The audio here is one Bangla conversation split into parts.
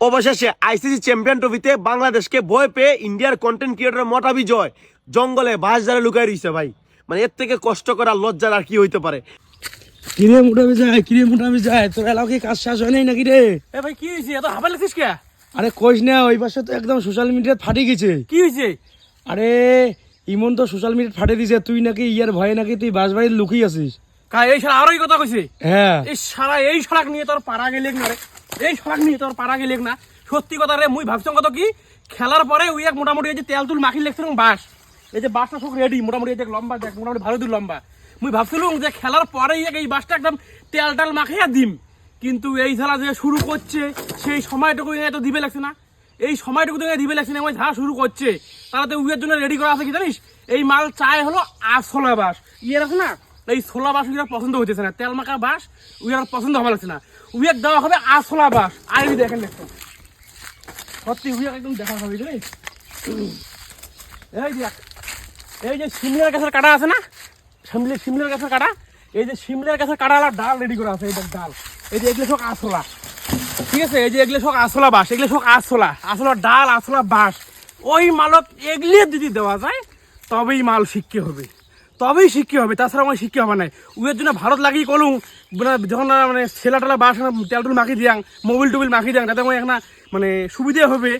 অবশেষে আইসিসি চ্যাম্পিয়ন ট্রফিতে বাংলাদেশকে ভয় পেয়ে ইন্ডিয়ার কন্টেন্ট ক্রিয়েটর মোটা বিজয় জঙ্গলে বাস যারা লুকাই রইছে ভাই। মানে এর থেকে কষ্ট করা লজ্জার আর কি হইতে পারে? কিরে মোটাবি যায় কিরে মোটাবি যায় তোর এলাকা কি কাজ শেষ হয় নাই নাকি রে? এ ভাই কি হয়েছে এত হাবার লাগছিস কে? আরে কইস না ওই পাশে তো একদম সোশ্যাল মিডিয়াত ফাটি গেছে। কি হয়েছে আরে ইমন তো সোশ্যাল মিডিয়াত ফাটে দিছে তুই নাকি ইয়ার ভয়ে নাকি তুই বাস বাড়ির লুকিয়ে আছিস? এই সারা আরোই কথা কইছে? হ্যাঁ। এই সারা এই সড়ক নিয়ে তোর পাড়া গেলেক না রে। এই সড়ক নিয়ে তোর পাড়া গেলেক না। সত্যি কথা রে মুই ভাবছিলাম কি খেলার পরে ওই এক মোটামুটি এই যে তেল তুল মাখি লেগছিল বাস। এই যে বাসটা সব রেডি মোটামুটি এই যে লম্বা দেখ মোটামুটি ভালো দূর লম্বা। মুই ভাবছিলাম যে খেলার পরে এই বাসটা একদম তেল টাল মাখিয়া দিম। কিন্তু এই খেলা যে শুরু করছে সেই সময়টুকু তো দিবে লাগছে না। এই সময়টুকু তো দিবে লাগছে না আমার ঝাড়া শুরু করছে। তারা তো উইয়ের জন্য রেডি করা আছে কি জানিস? এই মাল চায় হলো আসলা বাস। ইয়ের আছে না? এই ছোলা বাস উইয়ার পছন্দ হইতেছে না। তেল মাখা বাস উইয়ার পছন্দ হবে লাগছে না। উইয়ার দেওয়া হবে আসলা বাস। আর দেখেন, দেখো। সত্যি উইয়ার একদম দেখা হবে এই দেখ এই যে সিমলার গাছের কাটা আছে না? সিমলি সিমলার গাছের কাটা? এই যে সিমলার গাছের কাটা আলা ডাল রেডি করা আছে, এই ডাল। এই যে এগুলো সব আসলা ঠিক আছে? এই যে এগুলো সব আসলা বাস, এগুলো সব আসলা আসলা ডাল আসলা বাস। ওই মালত এগুলি যদি দেওয়া যায়, তবেই মাল শিক্ষে হবে। তবেই শিক্ষে হবে তাছাড়া আমার শিক্ষে হবে না উয়ের জন্য ভারত লাগিয়ে কলুম। যখন মানে ছেলা টেলা বাস, তেল টুল মাখি দিয়াং, মোবিল টুবিল মাখি দিয়াং, তাতে আমার একটা মানে সুবিধে হবে।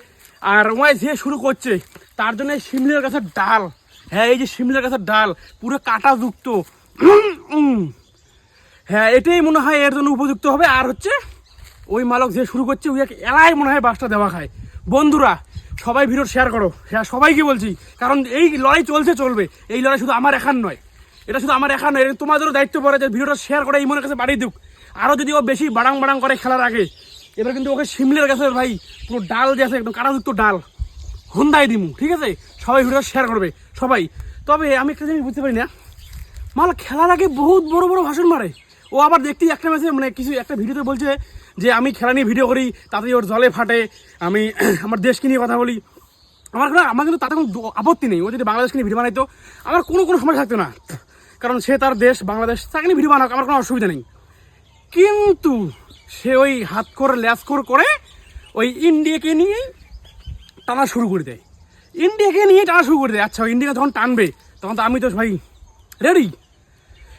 আর ওয়াই যে শুরু করছে, তার জন্য শিমলের গাছের ডাল। হ্যাঁ এই যে শিমলের গাছের ডাল, পুরো কাটা যুক্ত। হ্যাঁ এটাই মনে হয় এর জন্য উপযুক্ত হবে। আর হচ্ছে, ওই মালক যে শুরু করছে, ওই এক এলাই মনে হয় বাসটা দেওয়া খায়। বন্ধুরা সবাই ভিডিও শেয়ার করো। হ্যাঁ সবাইকে বলছি, কারণ এই লড়াই চলছে, চলবে। এই লড়াই শুধু আমার একার নয়। এটা শুধু আমার একার নয় তোমাদেরও দায়িত্ব পড়ে যে ভিডিওটা শেয়ার করে এই মনের কাছে বাড়িয়ে দিক আরও যদি ও বেশি বাড়াং বাড়াং করে খেলার আগে, এবার কিন্তু ওকে শিমলের কাছে ভাই, পুরো ডাল যে আছে, একদম কাটাযুক্ত ডাল। হুন্দাই দিমু, ঠিক আছে? সবাই ভিডিও শেয়ার করবে, সবাই। তবে আমি একটা জিনিস বুঝতে পারি না। মাল খেলার আগে বহুত বড় বড় ভাষণ মারে। ও আবার দেখতে একটা ম্যাচে মানে কিছু একটা ভিডিওতে বলছে যে, আমি খেলা নিয়ে ভিডিও করি তাতে ওর জলে ফাটে, আমি আমার দেশকে নিয়ে কথা বলি। আমার কোনো, আমার কিন্তু তাতে কোনো আপত্তি নেই। ও যদি বাংলাদেশকে নিয়ে ভিডিও বানাইতো, আমার কোনো কোনো সময় থাকতো না। কারণ সে তার দেশ, বাংলাদেশ, তাকে নিয়ে ভিডিও বানাক, আমার কোনো অসুবিধা নেই। কিন্তু সে ওই হাত করে ল্যাস করে ওই ইন্ডিয়াকে নিয়েই টানা শুরু করে দেয়। ইন্ডিয়াকে নিয়ে টানা শুরু করে দেয়। আচ্ছা ইন্ডিয়া যখন টানবে, তখন তো আমি তো ভাই রেডি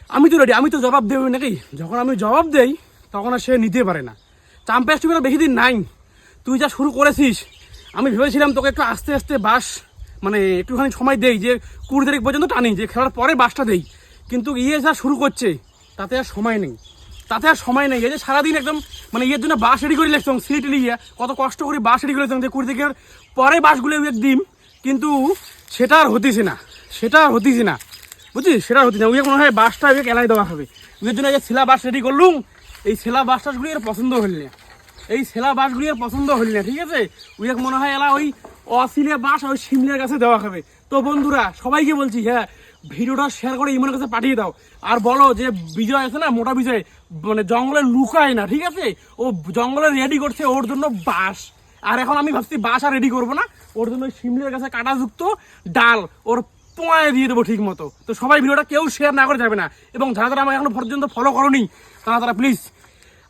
আমি তো রেডি আমি তো জবাব দেবো নাকি? যখন আমি জবাব দেই, তখন আর সে নিতে পারে না। চাম্পিয়ন্স ট্রফিটা বেশি দিন নাই। তুই যা শুরু করেছিস, আমি ভেবেছিলাম তোকে একটু আস্তে আস্তে বাস মানে একটুখানি সময় দেই, যে কুড়ি তারিখ পর্যন্ত টানি, যে খেলার পরে বাসটা দেই। কিন্তু ইয়ে যা শুরু করছে, তাতে আর সময় নেই। তাতে আর সময় নেই। এই যে সারাদিন একদম মানে ইয়ের জন্য বাস রেডি করে লেখতাম সিট নিয়ে। কত কষ্ট করে বাস রেডি করে লেখতাম যে কুড়ি তারিখের পরে বাসগুলো দিন কিন্তু সেটা আর হতিছে না। সেটা আর হতিছে না। বুঝছিস সেটা হতে না। উইয়ে মনে হয় বাসটা উইয়ে এলাই দেওয়া হবে। উইয়ের জন্য যে ছেলা বাস রেডি করলুম। এই ছেলা বাস টাসগুলি এর পছন্দ হইল না। এই ছেলা বাসগুলি এর পছন্দ হইল না, ঠিক আছে? উইয়ে মনে হয় এলা ওই অসিলে বাস ওই শিমলের কাছে দেওয়া হবে। তো বন্ধুরা, সবাইকে বলছি হ্যাঁ ভিডিওটা শেয়ার করে ইমনের কাছে পাঠিয়ে দাও। আর বলো যে বিজয় আছে না, মোটা বিজয় মানে জঙ্গলে লুকায় না, ঠিক আছে? ও জঙ্গলে রেডি করছে ওর জন্য বাস। আর এখন আমি ভাবছি বাস আর রেডি করব না। ওর জন্য ওই শিমলের কাছে কাটাযুক্ত ডাল, ওর পোঁয়ায় দিয়ে দেবো ঠিক মতো তো সবাই ভিডিওটা কেউ শেয়ার না করে যাবে না। এবং যারা যারা আমাকে এখনও পর্যন্ত ফলো করনি, তারা তারা প্লিজ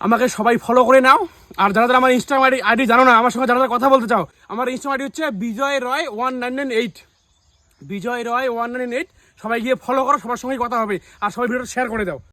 আমাকে সবাই ফলো করে নাও। আর যারা আমার ইনস্টাগ্রাম আইডি আইডি জানো না, আমার সঙ্গে যারা যারা কথা বলতে চাও, আমার ইনস্টাগ্রাম আইডি হচ্ছে Bijoy Roy one nine nine eight Bijoy Roy one nine eight সবাই গিয়ে ফলো করো, সবার সঙ্গেই কথা হবে। আর সবাই ভিডিওটা শেয়ার করে দাও।